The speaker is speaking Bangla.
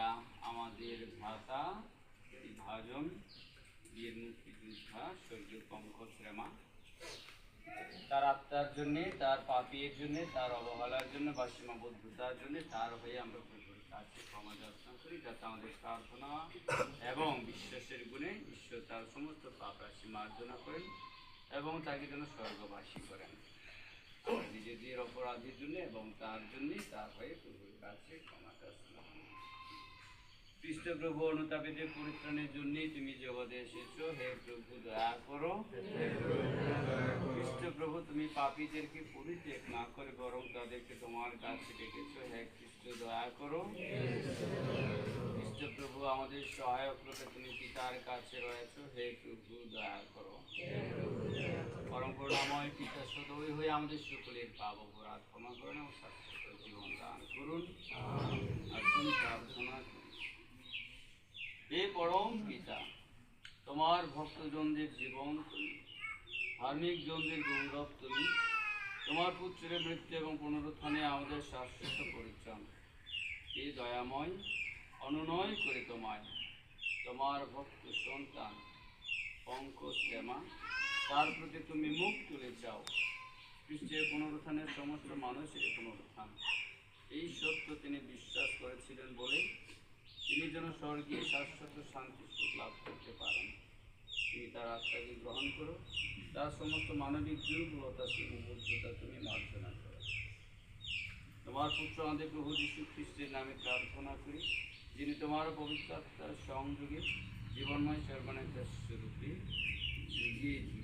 শুরুতে আমাদের ভাতা বিভাজন বীর মুক্তিযোদ্ধা স্বর্গীয় পঙ্কজ রেমা তার আত্মার জন্য, তার পাপিয়ের জন্য, তার অবহেলার জন্য বা সীমাবদ্ধতার জন্য তার হয়ে আমরা প্রভুর কাছে ক্ষমা যাচনা করি, যাতে আমাদের প্রার্থনা এবং বিশ্বাসের গুণে ঈশ্বর তার সমস্ত পাপ রাশি মার্জনা করেন এবং তাকে যেন স্বর্গবাসী করেন। নিজেদের অপরাধের জন্য এবং তার জন্যই তার হয়ে কাছে ক্ষমা যাচনা করি। খ্রিস্ট প্রভু অনুতাপীদের পরিত্রাণের জন্যই তুমি জগতে এসেছ। হে প্রভু দয়া করো। খ্রিস্ট প্রভু তুমি পাপীদেরকে পরিত্যাগ না করে বরং তাদেরকে তোমার কাছে ডেকেছো হে খ্রিস্ট দয়া করো। খ্রিস্ট প্রভু আমাদের সহায়ক রূপে তুমি পিতার কাছে রয়েছো। হে প্রভু দয়া করো। পরম করুণাময় পিতা সদয় হয়ে আমাদের সকলের পাপ অপরাধ ক্ষমা করুন এবং জীবন দান করুন। আসুন প্রার্থনা করুন হে পরম পিতা তোমার ভক্তজনদের জীবন তুমি, ধার্মিক জনদের গৌরব তুমি, তোমার পুত্রের মৃত্যু এবং পুনরুত্থানে আমাদের শাশ্বত পরিত্রাণ। হে দয়াময়, অনুনয় করে তোমায়, তোমার ভক্ত সন্তান, পঙ্কজ শ্যামা তার প্রতি তুমি মুখ তুলে চাও। খ্রিস্টের পুনরুত্থানের সমস্ত মানুষের পুনরুত্থান। এই সত্য তিনি বিশ্বাস করেছিলেন বলে তিনি যেন স্বর্গীয় শাশ্বত শান্তি সুখ লাভ করতে পারেন। তুমি তার আত্মাকে গ্রহণ করো তার সমস্ত মানবিক দুর্বলতা, সীমাবদ্ধতা তুমি মার্জনা করো। তোমার পুত্র আমাদের প্রভু যীশু খ্রিস্টের নামে প্রার্থনা করি, যিনি তোমার পবিত্র আত্মার সংযোগে জীবনময় সর্বনেতার স্বরূপে যুগে যুগে